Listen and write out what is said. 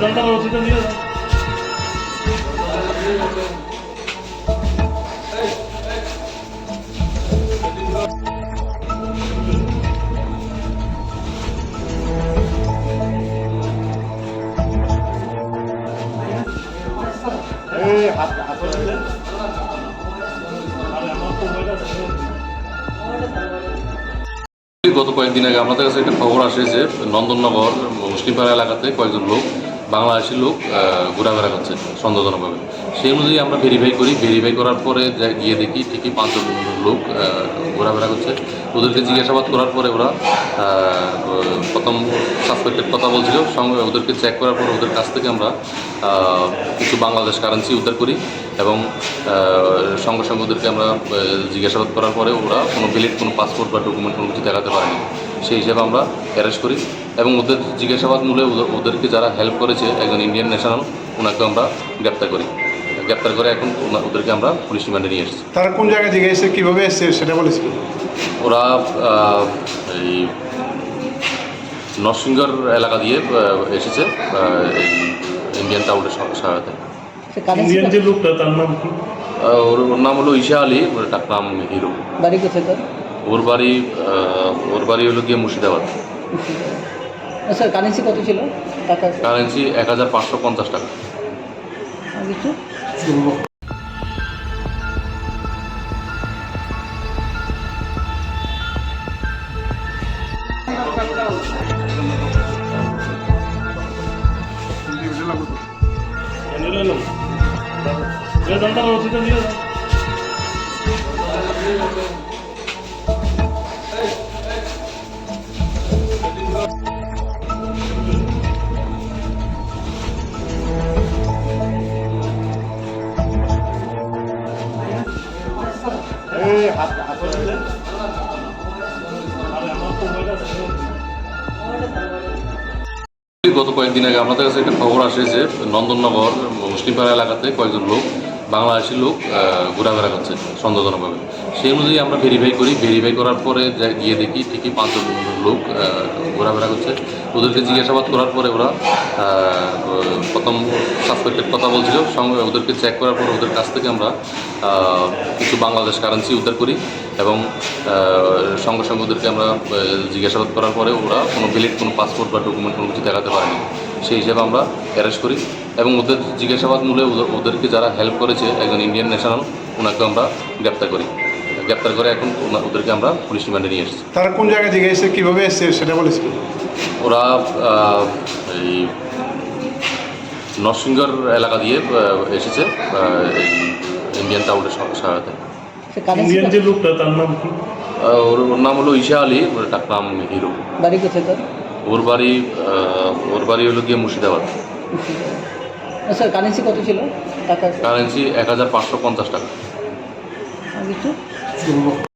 난다고 진짜 니가 에이, 아, 아, 그런데? 아니, 아마 또 내가 지금. গত কয়েকদিন আগে আমাদের কাছে একটা খবর আসে যে নন্দননগর মুসলিমপাড়া এলাকাতে কয়েকজন লোক বাংলাদেশি লোক ঘোরাফেরা করছে সন্দেহজনকভাবে। সেই অনুযায়ী আমরা ভেরিফাই করি। ভেরিফাই করার পরে গিয়ে দেখি ঠিকই পাঁচজন লোক ঘোরাফেরা করছে। ওদেরকে জিজ্ঞাসাবাদ করার পরে ওরা প্রথম সাসপেক্টেড কথা বলছিল। সঙ্গে ওদেরকে চেক করার পরে ওদের কাছ থেকে আমরা কিছু বাংলাদেশ কারেন্সি উদ্ধার করি এবং সঙ্গে সঙ্গে ওদেরকে আমরা জিজ্ঞাসাবাদ করার পরে ওরা কোনো ভ্যালিড কোনো পাসপোর্ট বা ডকুমেন্ট কোনো কিছু দেখাতে পারেনি। সেই হিসাবে আমরা অ্যারেস্ট করি এবং ওদের জিজ্ঞাসাবাদ মূলে ওদের- ওদেরকে যারা হেল্প করেছে একজন ইন্ডিয়ান ন্যাশনাল ওনাকে আমরা গ্রেপ্তার করি। গ্রেপ্তার করে এখন ওদেরকে আমরা পুলিশ রিমান্ডে নিয়ে এসেছি। তারা কোন জায়গায় থেকে এসে কীভাবে এসছে সেটা বলেছিল? ওরা এই নরসিংগড় এলাকা দিয়ে এসেছে এই ইন্ডিয়ান টাউনের সহায়তায়। ইন্ডিয়ান যে লোকটা তার নাম ওর ওর নাম হলো ঈশা আলী ওর ডাক নাম হিরো। বাড়ি কোথায় তার? ওর বাড়ি ওর বাড়ি হলো গিয়ে মুর্শিদাবাদ। স্যার কারেন্সি কত ছিল? টাকা? কারেন্সি এক হাজার পাঁচশো পঞ্চাশ টাকা। কিছু? গত কয়েকদিন আগে আমাদের কাছে একটা খবর আসে যে নন্দননগর মুসলিমপাড়া এলাকাতে কয়েকজন লোক বাংলাদেশি লোক ঘোরাফেরা করছে সন্দেহজনকভাবে। সেই অনুযায়ী আমরা ভেরিফাই করি। ভেরিফাই করার পরে গিয়ে দেখি ঠিকই পাঁচজন লোক ঘোরাফেরা করছে। ওদেরকে জিজ্ঞাসাবাদ করার পরে ওরা প্রথম সাসপেক্টেড কথা বলছিল। সঙ্গে ওদেরকে চেক করার পরে ওদের কাছ থেকে আমরা কিছু বাংলাদেশ কারেন্সি উদ্ধার করি এবং সঙ্গে সঙ্গে ওদেরকে আমরা জিজ্ঞাসাবাদ করার পরে ওরা কোনো ভ্যালিড কোনো পাসপোর্ট বা ডকুমেন্ট কোনো কিছু দেখাতে পারেনি। সেই হিসেবে আমরা অ্যারেস্ট করি এবং ওদের জিজ্ঞাসাবাদ মূলে ওদের- ওদেরকে যারা হেল্প করেছে একজন ইন্ডিয়ান ন্যাশনাল ওনাকে আমরা গ্রেপ্তার করি। গ্রেপ্তার করে এখন ওদেরকে আমরা পুলিশ রিমান্ডে নিয়ে এসেছি। তারা কোন জায়গায় থেকে এসে কীভাবে এসছে সেটা বলেছিল ওরা এই নরসিংগড় এলাকা দিয়ে এসেছে ইন্ডিয়ান টাউনের সহায়তায়। ইন্ডিয়ান যে লোকটা তার নাম কি? ওর ওর নাম হলো ঈশা আলী ওর ডাক নাম হিরো। বাড়ি কোথায় তার? ওর বাড়ি ওর বাড়ি হলো গিয়ে মুর্শিদাবাদ। স্যার কারেন্সি কত ছিল? টাকা কারেন্সি এক হাজার পাঁচশো পঞ্চাশ টাকা।